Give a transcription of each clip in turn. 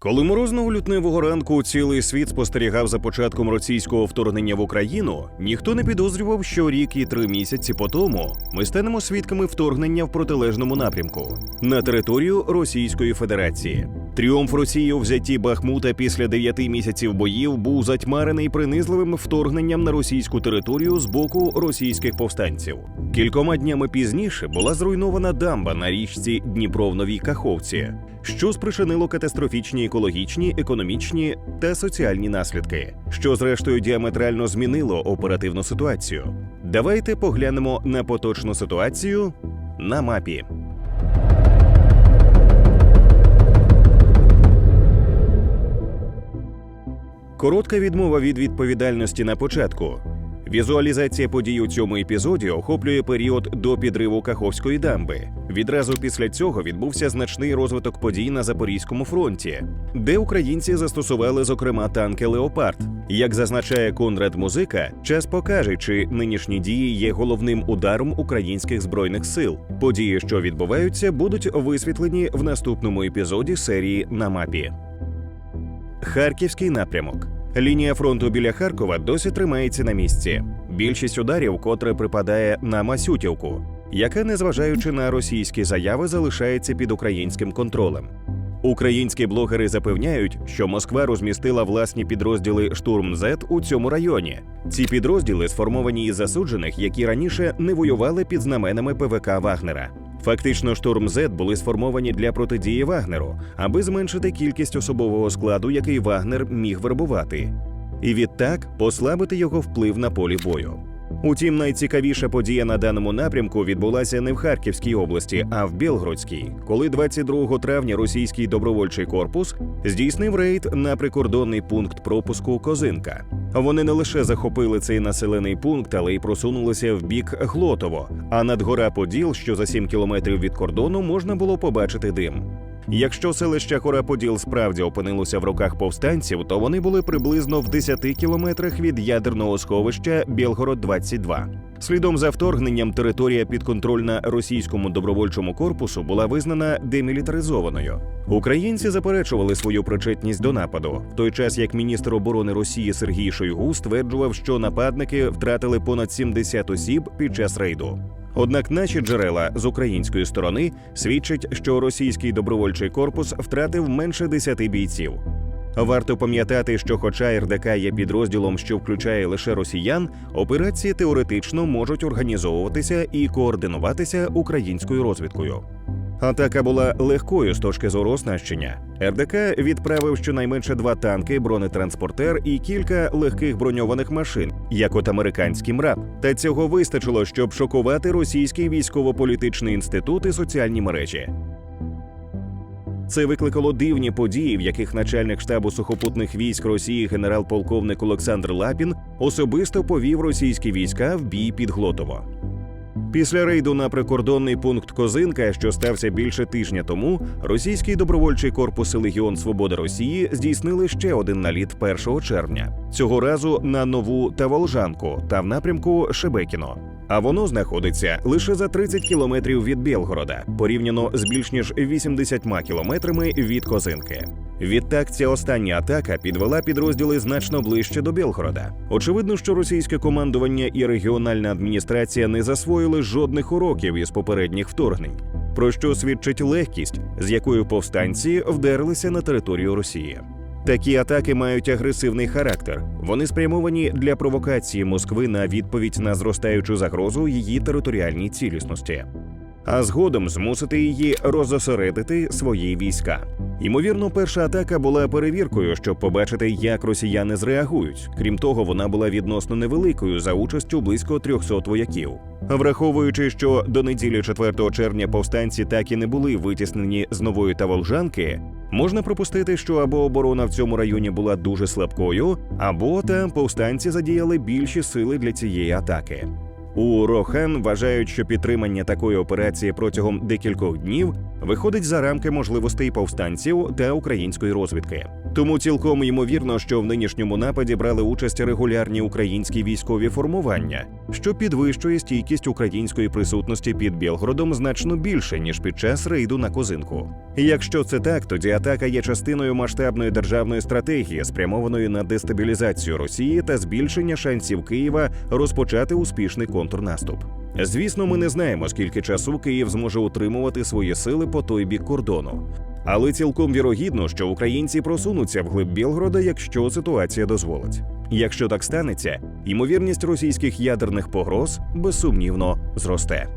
Коли морозного лютневого ранку цілий світ спостерігав за початком російського вторгнення в Україну, ніхто не підозрював, що рік і три місяці по тому ми станемо свідками вторгнення в протилежному напрямку на територію Російської Федерації. Тріумф Росії у взятті Бахмута після дев'яти місяців боїв був затьмарений принизливим вторгненням на російську територію з боку російських повстанців. Кількома днями пізніше була зруйнована дамба на річці Дніпро в Новій Каховці, що спричинило катастрофічні екологічні, економічні та соціальні наслідки, що зрештою діаметрально змінило оперативну ситуацію. Давайте поглянемо на поточну ситуацію на мапі. Коротка відмова від відповідальності на початку. Візуалізація подій у цьому епізоді охоплює період до підриву Каховської дамби. Відразу після цього відбувся значний розвиток подій на Запорізькому фронті, де українці застосували зокрема танки Леопард. Як зазначає Конрад Музика, час покаже, чи нинішні дії є головним ударом українських збройних сил. Події, що відбуваються, будуть висвітлені в наступному епізоді серії на мапі. Харківський напрямок. Лінія фронту біля Харкова досі тримається на місці. Більшість ударів, котре припадає на Масютівку, яка, незважаючи на російські заяви, залишається під українським контролем. Українські блогери запевняють, що Москва розмістила власні підрозділи Штурм З у цьому районі. Ці підрозділи сформовані із засуджених, які раніше не воювали під знаменами ПВК Вагнера. Фактично, штурм Z були сформовані для протидії Вагнеру, аби зменшити кількість особового складу, який Вагнер міг вербувати, і відтак послабити його вплив на полі бою. Утім, найцікавіша подія на даному напрямку відбулася не в Харківській області, а в Білгородській, коли 22 травня російський добровольчий корпус здійснив рейд на прикордонний пункт пропуску Козинка. Вони не лише захопили цей населений пункт, але й просунулися в бік Глотово. А над гора Поділ, що за 7 кілометрів від кордону, можна було побачити дим. Якщо селище Гора Поділ справді опинилося в руках повстанців, то вони були приблизно в 10 кілометрах від ядерного сховища Білгород 22 Слідом за вторгненням територія підконтрольна російському добровольчому корпусу була визнана демілітаризованою. Українці заперечували свою причетність до нападу, в той час як міністр оборони Росії Сергій Шойгу стверджував, що нападники втратили понад 70 осіб під час рейду. Однак наші джерела з української сторони свідчать, що російський добровольчий корпус втратив менше 10 бійців. Варто пам'ятати, що, хоча РДК є підрозділом, що включає лише росіян, операції теоретично можуть організовуватися і координуватися українською розвідкою. Атака була легкою з точки зору оснащення. РДК відправив щонайменше два танки, бронетранспортер і кілька легких броньованих машин, як от американський МРАП. Та цього вистачило, щоб шокувати російський військово-політичний інститут і соціальні мережі. Це викликало дивні події, в яких начальник штабу сухопутних військ Росії генерал-полковник Олександр Лапін особисто повів російські війська в бій під Глотово. Після рейду на прикордонний пункт Козинка, що стався більше тижня тому, російський добровольчий корпус Легіон Свобода Росії здійснили ще один наліт 1 червня. Цього разу на нову та Волжанку та в напрямку Шебекіно. А воно знаходиться лише за 30 кілометрів від Білгорода, порівняно з більш ніж 80 кілометрами від Козинки. Відтак, ця остання атака підвела підрозділи значно ближче до Білгорода. Очевидно, що російське командування і регіональна адміністрація не засвоїли жодних уроків із попередніх вторгнень, про що свідчить легкість, з якою повстанці вдерлися на територію Росії. Такі атаки мають агресивний характер. Вони спрямовані для провокації Москви на відповідь на зростаючу загрозу її територіальній цілісності, а згодом змусити її розосередити свої війська. Ймовірно, перша атака була перевіркою, щоб побачити, як росіяни зреагують. Крім того, вона була відносно невеликою за участю близько 300 вояків. Враховуючи, що до неділі 4 червня повстанці так і не були витіснені з нової Таволжанки, можна припустити, що або оборона в цьому районі була дуже слабкою, або там повстанці задіяли більші сили для цієї атаки. У Рохен вважають, що підтримання такої операції протягом декількох днів виходить за рамки можливостей повстанців та української розвідки. Тому цілком ймовірно, що в нинішньому нападі брали участь регулярні українські військові формування, що підвищує стійкість української присутності під Білгородом значно більше ніж під час рейду на козинку. Якщо це так, тоді атака є частиною масштабної державної стратегії, спрямованої на дестабілізацію Росії та збільшення шансів Києва розпочати успішний контрнаступ. Звісно, ми не знаємо, скільки часу Київ зможе утримувати свої сили по той бік кордону. Але цілком вірогідно, що українці просунуться вглиб Білгорода, якщо ситуація дозволить. Якщо так станеться, ймовірність російських ядерних погроз безсумнівно зросте.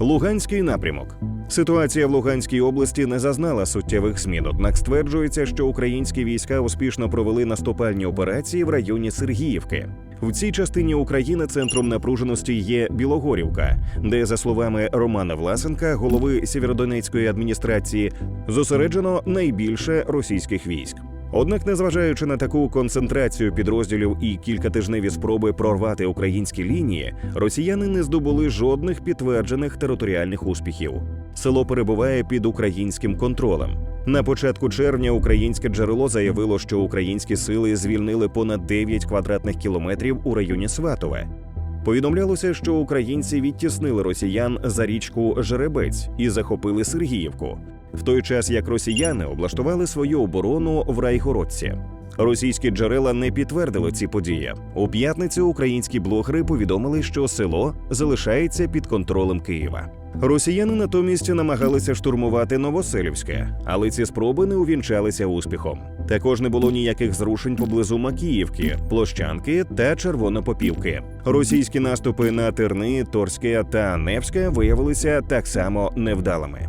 Луганський напрямок. Ситуація в Луганській області не зазнала суттєвих змін. Однак стверджується, що українські війська успішно провели наступальні операції в районі Сергіївки. В цій частині України центром напруженості є Білогорівка, де, за словами Романа Власенка, голови Сєвєродонецької адміністрації, зосереджено найбільше російських військ. Однак, незважаючи на таку концентрацію підрозділів і кількатижневі спроби прорвати українські лінії, росіяни не здобули жодних підтверджених територіальних успіхів. Село перебуває під українським контролем. На початку червня українське джерело заявило, що українські сили звільнили понад 9 квадратних кілометрів у районі Сватове. Повідомлялося, що українці відтіснили росіян за річку Жеребець і захопили Сергіївку, в той час як росіяни облаштували свою оборону в Райгородці. Російські джерела не підтвердили ці події. У п'ятницю українські блогери повідомили, що село залишається під контролем Києва. Росіяни натомість намагалися штурмувати Новоселівське, але ці спроби не увінчалися успіхом. Також не було ніяких зрушень поблизу Макіївки, Площанки та Червонопопівки. Російські наступи на Терни, Торське та Невське виявилися так само невдалими.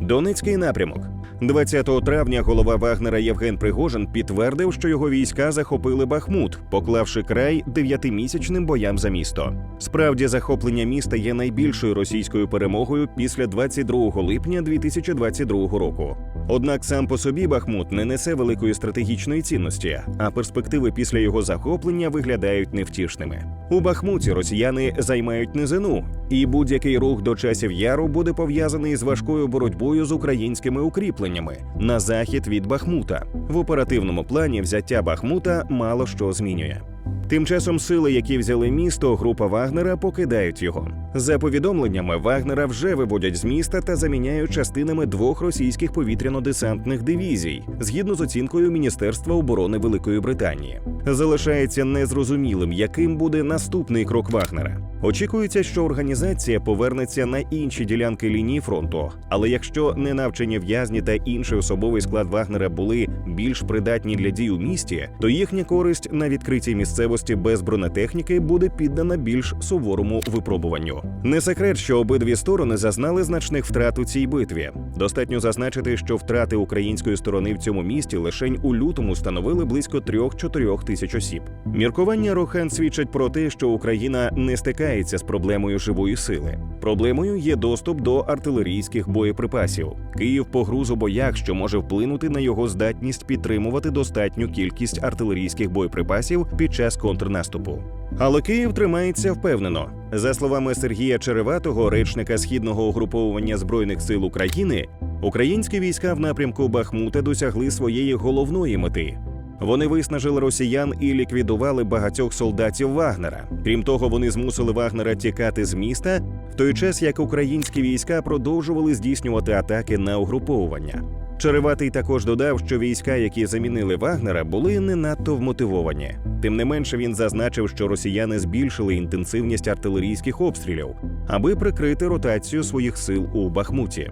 Донецький напрямок. 20 травня голова Вагнера Євген Пригожин підтвердив, що його війська захопили Бахмут, поклавши край дев'ятимісячним боям за місто. Справді, захоплення міста є найбільшою російською перемогою після 22 липня 2022 року. Однак сам по собі Бахмут не несе великої стратегічної цінності, а перспективи після його захоплення виглядають невтішними. У Бахмуті росіяни займають низину, і будь-який рух до часів яру буде пов'язаний з важкою боротьбою з українськими укріпленнями на захід від Бахмута. В оперативному плані взяття Бахмута мало що змінює. Тим часом сили, які взяли місто, група Вагнера покидають його. За повідомленнями, Вагнера вже виводять з міста та заміняють частинами двох російських повітряно-десантних дивізій, згідно з оцінкою Міністерства оборони Великої Британії. Залишається незрозумілим, яким буде наступний крок Вагнера. Очікується, що організація повернеться на інші ділянки лінії фронту. Але якщо ненавчені в'язні та інший особовий склад Вагнера були більш придатні для дій у місті, то їхня користь на відкритій місцевості без бронетехніки буде піддана більш суворому випробуванню. Не секрет, що обидві сторони зазнали значних втрат у цій битві. Достатньо зазначити, що втрати української сторони в цьому місті лишень у лютому становили близько 3-4 тисяч осіб. Міркування Рохан свідчать про те, що Україна не стикається з проблемою живої сили. Проблемою є доступ до артилерійських боєприпасів. Київ погруз у боях, що може вплинути на його здатність підтримувати достатню кількість артилерійських боєприпасів під час контрнаступу. Але Київ тримається впевнено. За словами Сергія Череватого, речника східного угруповування збройних сил України, українські війська в напрямку Бахмута досягли своєї головної мети. Вони виснажили росіян і ліквідували багатьох солдатів Вагнера. Крім того, вони змусили Вагнера тікати з міста, в той час як українські війська продовжували здійснювати атаки на угруповування. Череватий також додав, що війська, які замінили Вагнера, були не надто вмотивовані. Тим не менше, він зазначив, що росіяни збільшили інтенсивність артилерійських обстрілів, аби прикрити ротацію своїх сил у Бахмуті.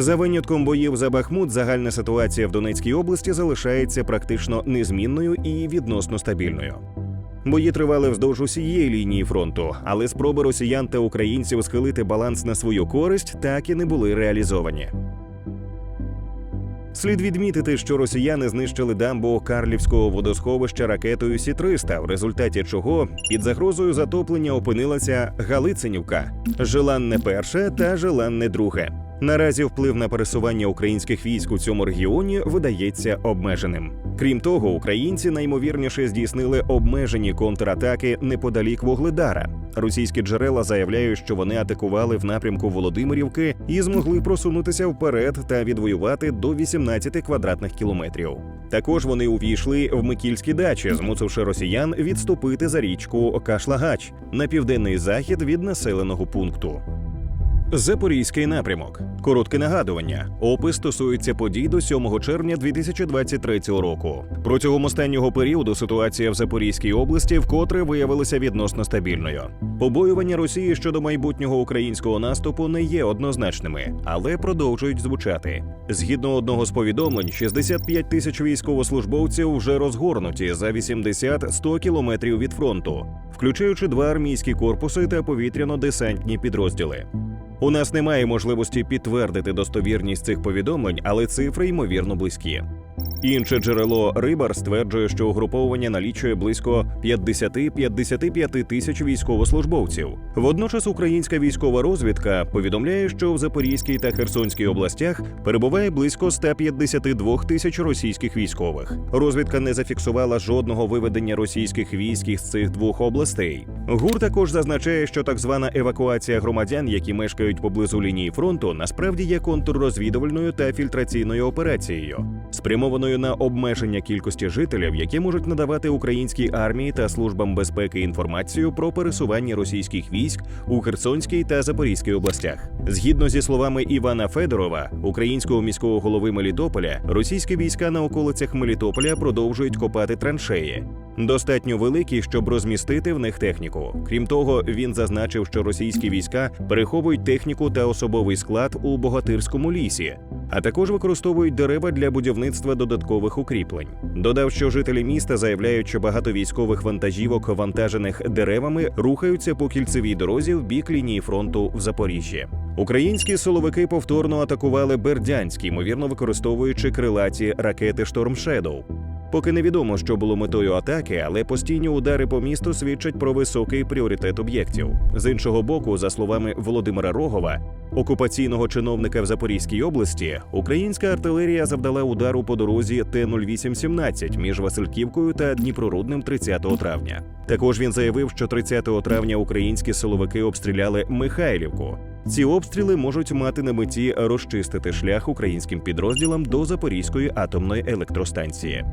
За винятком боїв за Бахмут, загальна ситуація в Донецькій області залишається практично незмінною і відносно стабільною. Бої тривали вздовж усієї лінії фронту, але спроби росіян та українців схилити баланс на свою користь так і не були реалізовані. Слід відмітити, що росіяни знищили дамбу Карлівського водосховища ракетою Сі-300, в результаті чого під загрозою затоплення опинилася Галицинівка, Желанне перше та Желанне друге. Наразі вплив на пересування українських військ у цьому регіоні видається обмеженим. Крім того, українці наймовірніше здійснили обмежені контратаки неподалік Вугледара. Російські джерела заявляють, що вони атакували в напрямку Володимирівки і змогли просунутися вперед та відвоювати до 18 квадратних кілометрів. Також вони увійшли в Микільські дачі, змусивши росіян відступити за річку Кашлагач на південний захід від населеного пункту. Запорізький напрямок. Коротке нагадування. Опис стосується подій до 7 червня 2023 року. Протягом останнього періоду ситуація в Запорізькій області вкотре виявилася відносно стабільною. Побоювання Росії щодо майбутнього українського наступу не є однозначними, але продовжують звучати. Згідно одного з повідомлень, 65 тисяч військовослужбовців вже розгорнуті за 80-100 кілометрів від фронту, включаючи два армійські корпуси та повітряно-десантні підрозділи. У нас немає можливості підтвердити достовірність цих повідомлень, але цифри ймовірно близькі. Інше джерело Рибар стверджує, що угруповання налічує близько 50-55 тисяч військовослужбовців. Водночас українська військова розвідка повідомляє, що в Запорізькій та Херсонській областях перебуває близько 152 тисяч російських військових. Розвідка не зафіксувала жодного виведення російських військ із цих двох областей. ГУР також зазначає, що так звана евакуація громадян, які мешкають поблизу лінії фронту, насправді є контррозвідувальною та фільтраційною операцією, спрямованою на обмеження кількості жителів, які можуть надавати українській армії та службам безпеки інформацію про пересування російських військ у Херсонській та Запорізькій областях. Згідно зі словами Івана Федорова, українського міського голови Мелітополя, російські війська на околицях Мелітополя продовжують копати траншеї. Достатньо великі, щоб розмістити в них техніку. Крім того, він зазначив, що російські війська переховують техніку та особовий склад у богатирському лісі, а також використовують дерева для будівництва додаткових укріплень. Додав, що жителі міста заявляють, що багато військових вантажівок, вантажених деревами, рухаються по кільцевій дорозі в бік лінії фронту в Запоріжжі. Українські силовики повторно атакували Бердянськ, ймовірно використовуючи крилаті ракети Шторм Шедоу. Поки невідомо, що було метою атаки, але постійні удари по місту свідчать про високий пріоритет об'єктів. З іншого боку, за словами Володимира Рогова, окупаційного чиновника в Запорізькій області, українська артилерія завдала удару по дорозі Т-0817 між Васильківкою та Дніпрорудним 30 травня. Також він заявив, що 30 травня українські силовики обстріляли Михайлівку. Ці обстріли можуть мати на меті розчистити шлях українським підрозділам до Запорізької атомної електростанції.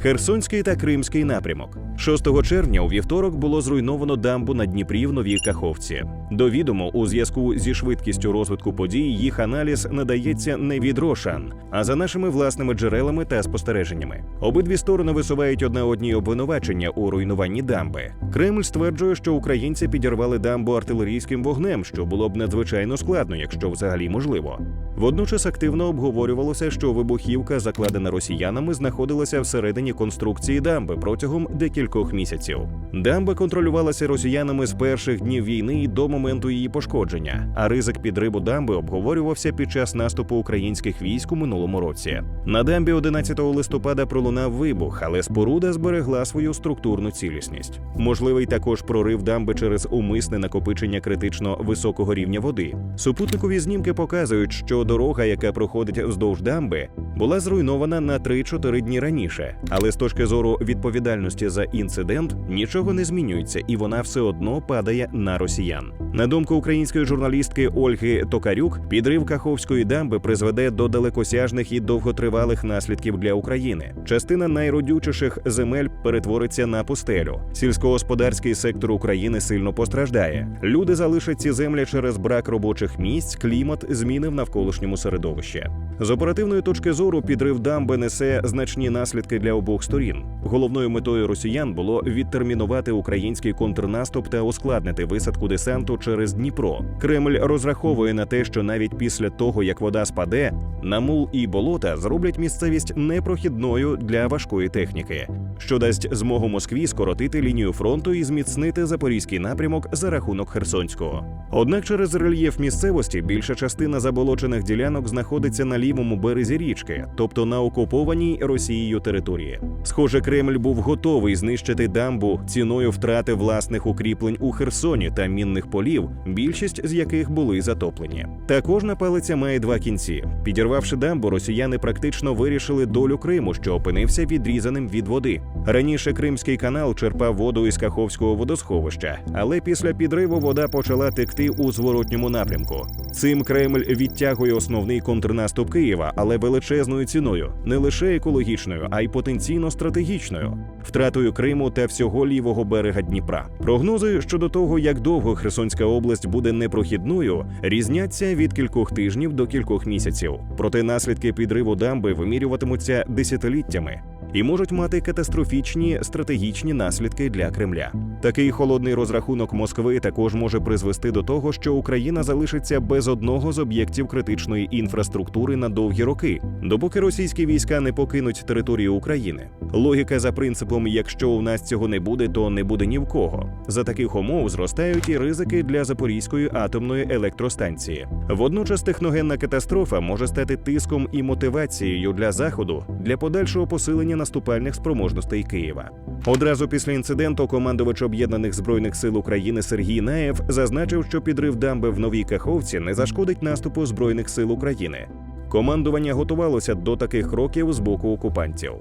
Херсонський та Кримський напрямок 6 червня у вівторок було зруйновано дамбу на Дніпрі в Новій Каховці. До відомо, у зв'язку зі швидкістю розвитку подій їх аналіз надається не від Рошан, а за нашими власними джерелами та спостереженнями. Обидві сторони висувають одна одній обвинувачення у руйнуванні дамби. Кремль стверджує, що українці підірвали дамбу артилерійським вогнем, що було б надзвичайно складно, якщо взагалі можливо. Водночас активно обговорювалося, що вибухівка, закладена росіянами, знаходилася всередині конструкції дамби протягом декількох місяців. Дамба контролювалася росіянами з перших днів війни і до моменту її пошкодження, а ризик підриву дамби обговорювався під час наступу українських військ у минулому році. На дамбі 11 листопада пролунав вибух, але споруда зберегла свою структурну цілісність. Можливий також прорив дамби через умисне накопичення критично високого рівня води. Супутникові знімки показують, що дорога, яка проходить вздовж дамби, була зруйнована на 3-4 дні раніше, але з точки зору відповідальності за інцидент нічого не змінюється, і вона все одно падає на росіян. На думку української журналістки Ольги Токарюк, підрив Каховської дамби призведе до далекосяжних і довготривалих наслідків для України. Частина найродючіших земель перетвориться на пустелю. Сільськогосподарський сектор України сильно постраждає. Люди залишать ці землі через брак робочих місць, клімат, зміни в навколишньому середовищі. З оперативної точки зору підрив дамби несе значні наслідки для обох сторін. Головною метою росіян було відтермінувати український контрнаступ та ускладнити висадку десанту через Дніпро. Кремль розраховує на те, що навіть після того, як вода спаде, намул і болота зроблять місцевість непрохідною для важкої техніки, що дасть змогу Москві скоротити лінію фронту і зміцнити запорізький напрямок за рахунок Херсонського. Однак через рельєф місцевості більша частина заболочених ділянок знаходиться на лівому березі річки, тобто на окупованій Росією території. Схоже, Кремль був готовий знищити дамбу ціною втрати власних укріплень у Херсоні та мінних полів, більшість з яких були затоплені. Також напалиця має два кінці. Підірвавши дамбу, росіяни практично вирішили долю Криму, що опинився відрізаним від води. Раніше Кримський канал черпав воду із Каховського водосховища, але після підриву вода почала текти у зворотньому напрямку. Цим Кремль відтягує основний контрнаступ Києва, але величезною ціною, не лише екологічною, а й потенційно стратегічною, втратою Криму та всього лівого берега Дніпра. Прогнози щодо того, як довго Херсонська область буде непрохідною, різняться від кількох тижнів до кількох місяців. Проте наслідки підриву дамби вимірюватимуться десятиліттями і можуть мати катастрофічні стратегічні наслідки для Кремля. Такий холодний розрахунок Москви також може призвести до того, що Україна залишиться без одного з об'єктів критичної інфраструктури на довгі роки, допоки російські війська не покинуть територію України. Логіка за принципом: якщо у нас цього не буде, то не буде ні в кого. За таких умов зростають і ризики для Запорізької атомної електростанції. Водночас техногенна катастрофа може стати тиском і мотивацією для заходу для подальшого посилення наступальних спроможностей Києва. Одразу після інциденту командувач об'єднаних збройних сил України Сергій Наєв зазначив, що підрив дамби в новій Каховці не зашкодить наступу збройних сил України. Командування готувалося до таких кроків з боку окупантів.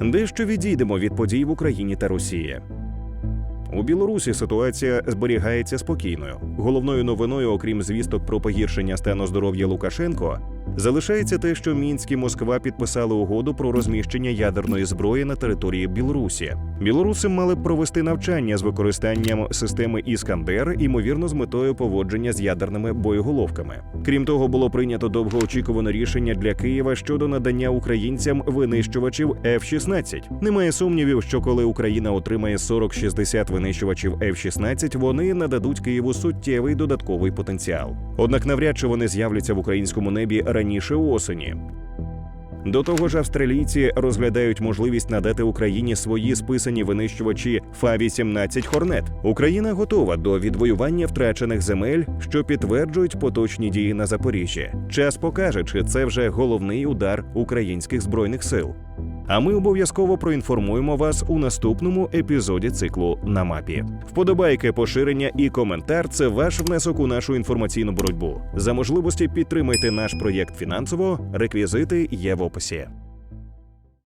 Дещо відійдемо від подій в Україні та Росії. У Білорусі ситуація зберігається спокійною. Головною новиною, окрім звісток про погіршення стану здоров'я Лукашенко, залишається те, що Мінськ і Москва підписали угоду про розміщення ядерної зброї на території Білорусі. Білоруси мали б провести навчання з використанням системи Іскандер, ймовірно, з метою поводження з ядерними боєголовками. Крім того, було прийнято довгоочікуване рішення для Києва щодо надання українцям винищувачів F-16. Немає сумнівів, що коли Україна отримає 40-60 винищувачів F-16, вони нададуть Києву суттєвий додатковий потенціал. Однак навряд чи вони з'являться в українському небі раніше осені. До того ж, австралійці розглядають можливість надати Україні свої списані винищувачі Фа-18 Хорнет. Україна готова до відвоювання втрачених земель, що підтверджують поточні дії на Запоріжжі. Час покаже, чи це вже головний удар українських збройних сил. А ми обов'язково проінформуємо вас у наступному епізоді циклу на мапі. Вподобайки, поширення і коментар це ваш внесок у нашу інформаційну боротьбу. За можливості підтримайте наш проєкт фінансово. Реквізити є в описі.